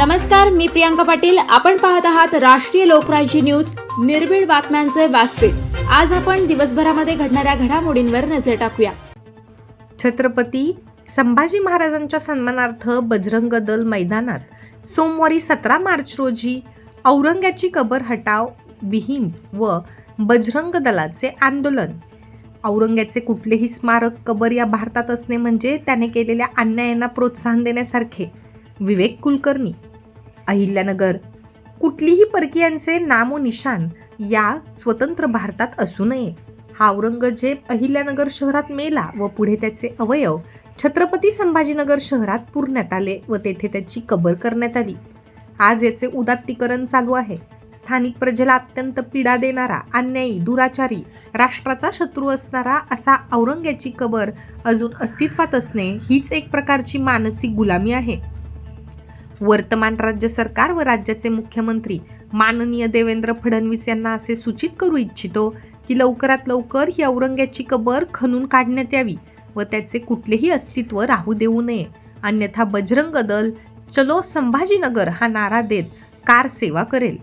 नमस्कार मी प्रियांका पाटील. आपण पाहत आहात राष्ट्रीय लोकराज्य न्यूज. निर्भीड बातम्यांचे व्यासपीठ. आज आपण दिवसभरामध्ये घडणाऱ्या घडामोडींवर नजर टाकूया. छत्रपती संभाजी महाराजांच्या सन्मानार्थ बजरंग दल मैदानात सोमवारी सतरा मार्च रोजी औरंगाची कबर हटाव विहीन व बजरंग दलाचे आंदोलन. औरंग्याचे कुठलेही स्मारक कबर या भारतात असणे म्हणजे त्याने केलेल्या अन्यायांना प्रोत्साहन देण्यासारखे. विवेक कुलकर्णी अहिल्यानगर. कुठलीही परकीयांचे नामोनिशान या स्वतंत्र भारतात असू नये. हा औरंगजेब अहिल्यानगर शहरात मेला व पुढे त्याचे अवयव छत्रपती संभाजीनगर शहरात पुरण्यात आले व तेथे त्याची कबर करण्यात आली. आज याचे उदात्तीकरण चालू आहे. स्थानिक प्रजेला अत्यंत पीडा देणारा अन्यायी दुराचारी राष्ट्राचा शत्रू असणारा असा औरंग्याची कबर अजून अस्तित्वात असणे हीच एक प्रकारची मानसिक गुलामी आहे. वर्तमान राज्य सरकार व राज्याचे मुख्यमंत्री माननीय देवेंद्र फडणवीस यांना असे सूचित करू इच्छितो की लवकरात लवकर ही औरंग्याची कबर खणून काढण्यात यावी व त्याचे कुठलेही अस्तित्व राहू देऊ नये. अन्यथा बजरंग दल चलो संभाजीनगर हा नारा देत कार सेवा करेल.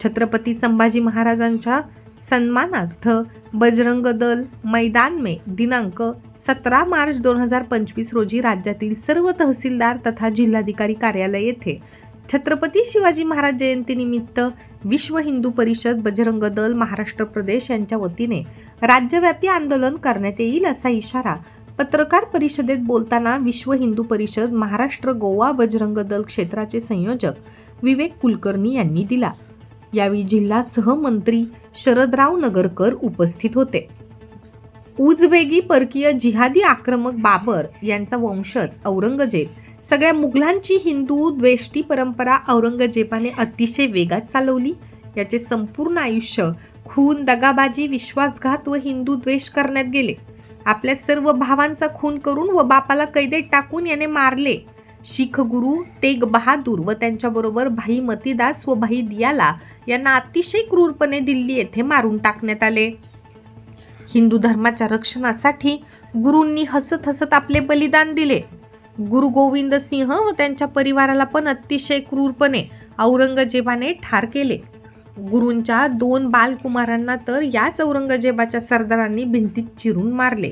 छत्रपती संभाजी महाराजांच्या सन्मानार्थ बजरंग दल मैदान में दिनांक सतरा मार्च दोन हजार पंचवीस रोजी राज्यातील सर्व तहसीलदार तथा जिल्हाधिकारी कार्यालय येथे छत्रपती शिवाजी महाराज जयंतीनिमित्त विश्व हिंदू परिषद बजरंग दल महाराष्ट्र प्रदेश यांच्या वतीने राज्यव्यापी आंदोलन करण्यात येईल असा इशारा पत्रकार परिषदेत बोलताना विश्व हिंदू परिषद महाराष्ट्र गोवा बजरंग दल क्षेत्राचे संयोजक विवेक कुलकर्णी यांनी दिला. यावेळी जिल्हा सहमंत्री शरदराव नगरकर उपस्थित होते. उजबेगी परकीय जिहादी आक्रमक बाबर यांचा वंशज औरंगजेब. सगळ्या मुघलांची हिंदू द्वेष्टी परंपरा औरंगजेबाने अतिशय वेगात चालवली. याचे संपूर्ण आयुष्य खून दगाबाजी विश्वासघात व हिंदू द्वेष करण्यात गेले. आपल्या सर्व भावांचा खून करून व बापाला कैदेत टाकून याने मारले. शीख गुरु तेग बहादूर व त्यांच्याबरोबर भाई मतीदास व भाई दियाला यांना अतिशय क्रूरपणे दिल्ली येथे मारून टाकण्यात आले. हिंदू धर्माच्या रक्षणासाठी गुरूंनी हसत हसत आपले बलिदान दिले. गुरु गोविंद सिंह व त्यांच्या परिवाराला पण अतिशय क्रूरपणे औरंगजेबाने ठार केले. गुरूंच्या दोन बालकुमारांना तर याच औरंगजेबाच्या सरदारांनी भिंतीत चिरून मारले.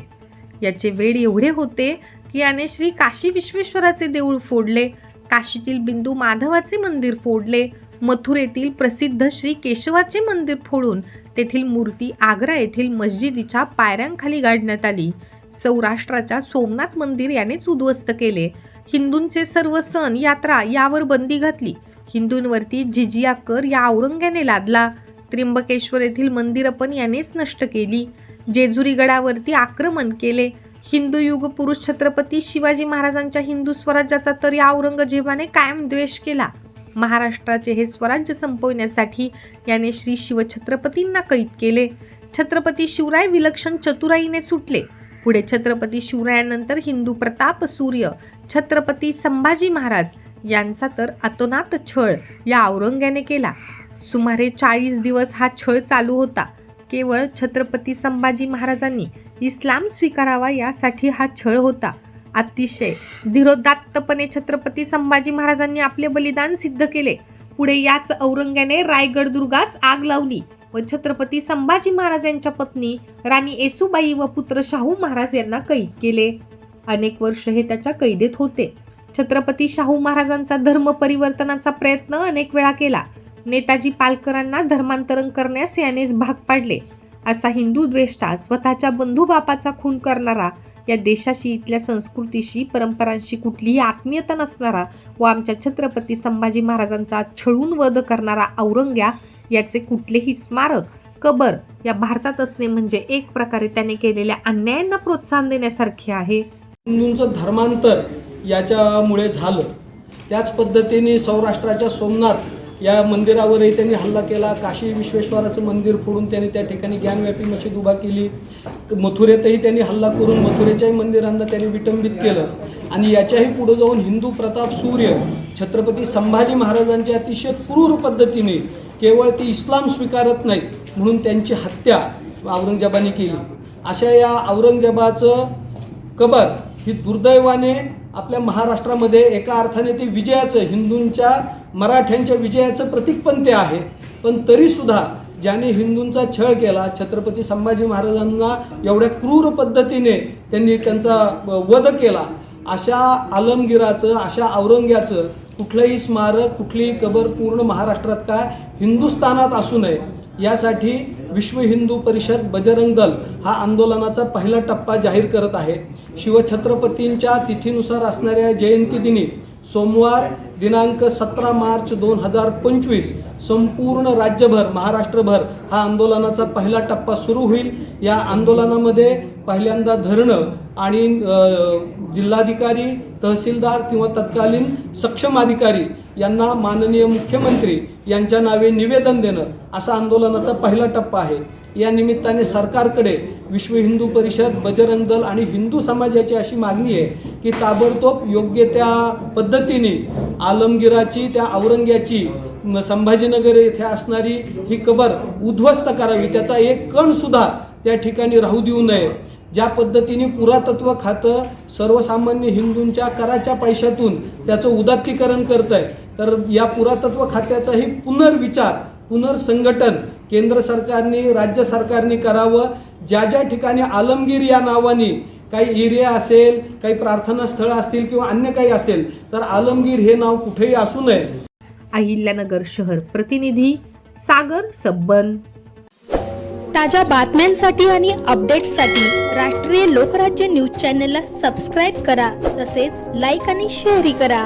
याचे वेळ एवढे होते याने श्री काशी विश्वेश्वराचे देऊळ फोडले. काशीतील बिंदू माधवाचे मंदिर फोडले. मथुरेतील प्रसिद्ध श्री केशवाचे मंदिर फोडून तेथील मूर्ती आग्रा येथील मस्जिदीच्या पायऱ्यांखाली गाडण्यात आली. सौराष्ट्राच्या सोमनाथ मंदिर यानेच उद्ध्वस्त केले. हिंदूंचे सर्व सण यात्रा यावर बंदी घातली. हिंदूंवरती जिजिया कर या औरंग्याने लादला. त्र्यंबकेश्वर येथील मंदिर पण यानेच नष्ट केली. जेजुरी गडावरती आक्रमण केले. हिंदू युग पुरुष छत्रपती शिवाजी महाराजांच्या हिंदू स्वराज्याचा तर या औरंगजेबाने कायम द्वेष केला. महाराष्ट्राचे हे स्वराज्य संपवण्यासाठी याने श्री शिवछत्रपतींना कैद केले. छत्रपती शिवराय विलक्षण चतुराईने सुटले. पुढे छत्रपती शिवरायानंतर हिंदू प्रताप सूर्य छत्रपती संभाजी महाराज यांचा तर अतोनात छळ या औरंग्याने केला. सुमारे चाळीस दिवस हा छळ चालू होता. केवळ छत्रपती संभाजी महाराजांनी इस्लाम स्वीकारावा यासाठी हा छळ होता. अतिशय धीरोदात्तपणे छत्रपती संभाजी महाराजांनी आपले बलिदान सिद्ध केले. पुढे याच औरंग्याने रायगड दुर्गास आग लावली व छत्रपती संभाजी महाराज यांच्या पत्नी राणी येसुबाई व पुत्र शाहू महाराज यांना कैद केले. अनेक वर्ष हे त्याच्या कैदेत होते. छत्रपती शाहू महाराजांचा धर्म परिवर्तनाचा प्रयत्न अनेक वेळा केला. नेताजी पालकरांना धर्मांतरण करण्यास यानेच भाग पाडले. असा हिंदू द्वेष्टा स्वतःच्या बंधू बापाचा खून करणारा या देशाशी इथल्या संस्कृतीशी परंपरांशी कुठलीही आत्मीयता नसणारा व आमच्या छत्रपती संभाजी महाराजांचा छळून वध करणारा औरंग्या याचे कुठलेही स्मारक कबर या भारतात असणे म्हणजे एक प्रकारे त्याने केलेल्या अन्यायांना प्रोत्साहन देण्यासारखे आहे. हिंदूंचं धर्मांतर याच्यामुळे झालं. त्याच पद्धतीने सौराष्ट्राच्या सोमनाथ या मंदिरावरही त्यांनी हल्ला केला. काशी विश्वेश्वराचं मंदिर फोडून त्यांनी त्या ठिकाणी ज्ञानव्यापी मशीद उभा केली. मथुरेतही त्यांनी हल्ला करून मथुरेच्याही मंदिरांना त्यांनी विटंबित केलं. आणि याच्याही पुढे जाऊन हिंदू प्रताप सूर्य छत्रपती संभाजी महाराजांच्या अतिशय क्रूर पद्धतीने केवळ ती इस्लाम स्वीकारत नाहीत म्हणून त्यांची हत्या औरंगजेबाने केली. अशा या औरंगजेबाचं कबर ही दुर्दैवाने आपल्या महाराष्ट्रामध्ये एका अर्थाने ते विजयाचं हिंदूंच्या मराठ्यांच्या विजयाचं प्रतीक पण ते आहे. पण तरीसुद्धा ज्याने हिंदूंचा छळ केला छत्रपती संभाजी महाराजांना एवढ्या क्रूर पद्धतीने त्यांनी त्यांचा वध केला अशा आलमगिराचं अशा औरंग्याचं कुठलंही स्मारक कुठलीही कबर पूर्ण महाराष्ट्रात काय हिंदुस्थानात असू नये. यासाठी विश्व हिंदू परिषद बजरंग दल हा आंदोलनाचा पहिला टप्पा जाहीर करत आहे. शिवछत्रपतींच्या तिथीनुसार असणाऱ्या जयंती दिनी सोमवार दिनांक सतरा मार्च दोन हजार पंचवीस संपूर्ण राज्यभर महाराष्ट्रभर हा आंदोलनाचा पहिला टप्पा सुरू होईल. या आंदोलनामध्ये पहिल्यांदा धरणं आणि जिल्हाधिकारी तहसीलदार किंवा तत्कालीन सक्षम अधिकारी यांना माननीय मुख्यमंत्री यांच्या नावे निवेदन देणं असा आंदोलनाचा पहिला टप्पा आहे. या निमित्ताने सरकारकडे विश्व हिंदू परिषद बजरंग दल आणि हिंदू समाजाची अशी मागणी आहे की ताबडतोब योग्य त्या पद्धतीने आलमगिराची त्या औरंग्याची संभाजीनगर येथे असणारी ही कबर उद्ध्वस्त करावी. त्याचा एक कणसुद्धा त्या ठिकाणी राहू देऊ नये. ज्या पद्धतीने पुरातत्व खातं सर्वसामान्य हिंदूंच्या कराच्या पैशातून त्याचं उदात्तीकरण करत आहे तर या पुरातत्व खात्याचाही पुनर्विचार पुनर्संघटन केंद्र सरकारने राज्य सरकारने करावं. ज्या ज्या ठिकाणी आलमगीर या नावाने काही एरिया असेल काही प्रार्थना स्थळं असतील किंवा अन्य काही असेल तर आलमगीर हे नाव कुठेही असू नये. अहिल्यानगर शहर प्रतिनिधी सागर सबन ताज्या बातम्यांसाठी आणि अपडेट्ससाठी राष्ट्रीय लोकराज्य न्यूज चॅनलला सबस्क्राईब करा तसेच लाईक आणि शेअरही करा.